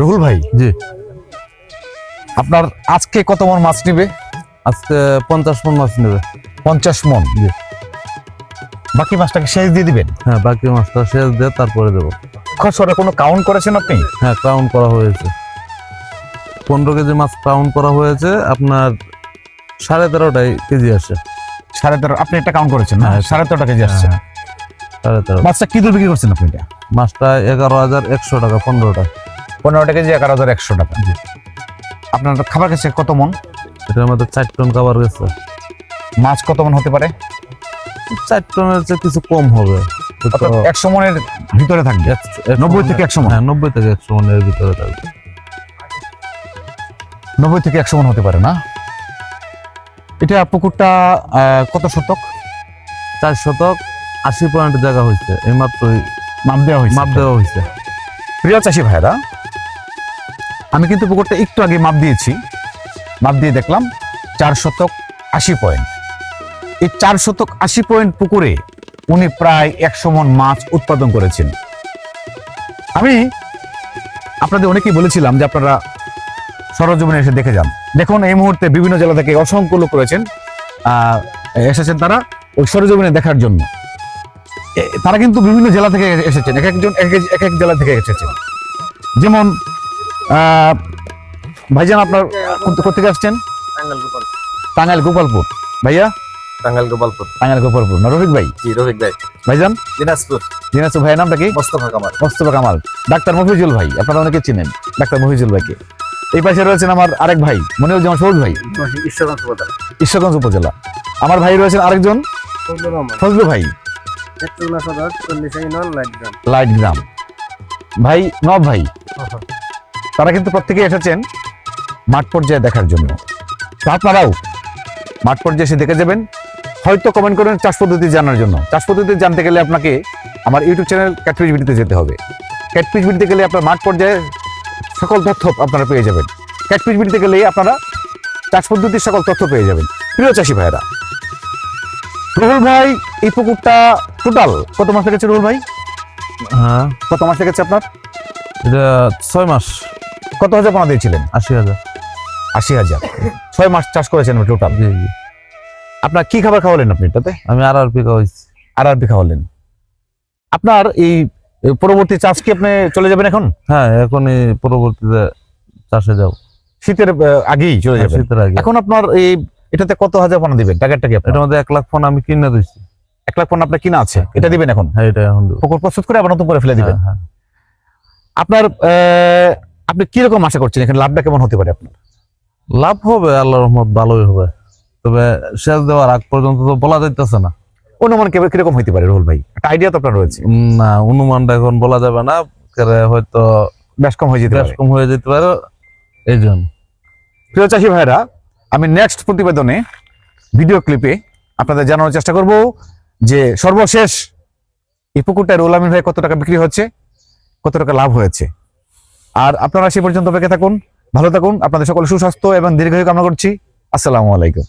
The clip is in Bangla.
রুহুল ভাই? জি। আপনার আজকে কত মন মাছ নেবে? আজকে পঞ্চাশ মন মাছ নেবে। পঞ্চাশ মন? জি। বাকি মাছটাকে শেষ দিয়ে দিবেন? হ্যাঁ বাকি মাছটা শেষ দিয়ে তারপরে দেবো। খসরে কোনো কাউন্ট করেছেন আপনি? হ্যাঁ কাউন্ট করা হয়েছে। পনেরো কেজি মাছ কাউন্ট করা হয়েছে আপনার সাড়ে তেরোটাই কেজি আসে। সাড়ে তেরো আপনি এটা কাউন্ট করেছেন না? হ্যাঁ, সাড়ে তেরোটা কেজি আসছে। হ্যাঁ, সাড়ে তেরো। মাছটা কি দূর বিক্রি করছেন আপনি? এটা মাছটা এগারো হাজার একশো টাকা পনেরোটা। পনেরোটা কেজি এগারো হাজার একশো টাকা। আপনার খাবার কাছে কত মন? এটার মধ্যে চার টন খাবার গেছে। মাছ কত মন হতে পারে? চার টনের চেয়ে কিছু কম হবে। একশো মনের ভিতরে থাকবে? নব্বই থেকে একশো মণ? হ্যাঁ নব্বই থেকে একশো মনের ভিতরে থাকবে। নব্বই থেকে একশো মন হতে পারে না? এটা পুকুরটা কত শতক? চার শতক আশি পয়েন্ট জায়গা হয়েছে। এই মাত্রই মাপ দেওয়া হয়েছে। মাপ দেওয়া হয়েছে। প্রিয় চাষি ভাইরা আমি কিন্তু পুকুরটা একটু আগে মাপ দিয়েছি। মাপ দিয়ে দেখলাম চার শতক আশি পয়েন্ট। এই চার শতক আশি পয়েন্ট পুকুরে উনি প্রায় একশো মন মাছ উৎপাদন করেছেন। আমি আপনাদের অনেকেই বলেছিলাম যে আপনারা সরজমিনে এসে দেখে যান। দেখুন, এই মুহূর্তে বিভিন্ন জেলা থেকে অসংখ্য লোক রয়েছেন। এসেছেন তারা ওই সরজমিনে দেখার জন্য। তারা কিন্তু বিভিন্ন জেলা থেকে এসেছেন। এক একজন এক এক- জেলা থেকে এসেছেন। যেমন ভাইজান আপনার কোথ- কোথেকে আসছেন? টাঙ্গাল টাঙ্গাইল গোপালপুর ভাইয়া? টাঙ্গাল গোপালপুর টাঙ্গাইল গোপালপুর না রফিক ভাই? জি রফিক ভাই। ভাইজান? দিনাজপুর। দিনাজপুর। ভাইয়ের নামটা কি? মোস্তফা কামাল। মোস্তফা কামাল। ডাক্তার মফিজুল ভাই। আপনারা অনেকে চিনেন। ডাক্তার মফিজুল ভাইকে। এই পাশে রয়েছেন আমার আরেক ভাই মনিরুজ্জামান সবুজ ভাই। ঈশ্বরগঞ্জ উপজেলা। ঈশ্বরগঞ্জ উপজেলা। আমার ভাই রয়েছেন আরেকজন? ফজলু ভাই। লাইট গ্রাম। লাইট গ্রাম। ভাই নব ভাই। তারা কিন্তু প্রত্যেকে এসেছেন মাঠ পর্যায়ে দেখার জন্য। তো আপনারাও মাঠ পর্যায়ে এসে দেখে যাবেন। হয়তো কমেন্ট করেন চাষ পদ্ধতি জানার জন্য। চাষ পদ্ধতি জানতে গেলে আপনাকে আমার ইউটিউব চ্যানেল ক্যাটফিশ ভিডিতে যেতে হবে। ক্যাটফিশ ভিডিওতে গেলে আপনার মাঠ পর্যায়ে সকল তথ্য আপনারা পেয়ে যাবেন। ক্যাটফিশ ভিডিওতে গেলে আপনারা চাষ পদ্ধতির সকল তথ্য পেয়ে যাবেন। প্রিয় চাষি ভাইরা রুহুল ভাই এই পুকুরটা টোটাল কত মাস লেগেছে রুহুল ভাই? হ্যাঁ। কত মাস লেগেছে আপনার? এটা ছয় মাস। কত হাজার পোনা দিয়েছিলেন? আশি হাজার। আশি হাজার। ছয় মাস চাষ করেছেন টোটাল জি জি। আপনার কি খাবার খাওয়ালেন আপনি এটাতে? আমি আর আর পিকা হয়েছি আর আরবি খাওয়ালেন। আপনার এই পরবর্তী চাষ কি আপনি চলে যাবেন এখন? হ্যাঁ এখনই পরবর্তীতে চাষে যাও শীতের আগেই চলে যাবেন। শীতের আগে। এখন আপনার এই এটাতে কত হাজার পোনা দিবেন? টাকাটা কি এটার মধ্যে এক লাখ ফোন আমি কিনে দিচ্ছি এক লাখ পোনা আপনার কিনা আছে? এটা দিবেন এখন? হ্যাঁ এটা এখন পুকুর প্রস্তুত করে আবার নতুন করে ফেলে দিবেন। হ্যাঁ, হ্যাঁ। আপনার আহ, আপনি কীরকম আশা করছেন? এখানে লাভটা কেমন হতে পারে আপনার? লাভ হবে আল্লাহ রহমত ভালোই হবে। তবে শেষ দেওয়ার আগ পর্যন্ত তো বলা যাইতেছে না। অনুমান কেবে- কীরকম হইতে পারে রুহুল ভাই? একটা আইডিয়া তো আপনার রয়েছে। না অনুমানটা এখন বলা যাবে না। হয়তো বেশ কম হয়ে যেতে বেশ কম হয়ে যেতে পারে। এই জন্য। প্রিয় চাষি ভাইরা আমি নেক্সট প্রতিবেদনে ভিডিও ক্লিপে আপনাদের জানানোর চেষ্টা করব যে সর্বশেষ এই পুকুরটায় রুল আমিন ভাই কত টাকা বিক্রি হচ্ছে কত টাকা লাভ হয়েছে। আর আপনারা সে পর্যন্ত অপেক্ষা থাকুন, ভালো থাকুন, আপনাদের সকলে সুস্বাস্থ্য এবং দীর্ঘায়ু কামনা করছি। আসসালামু আলাইকুম।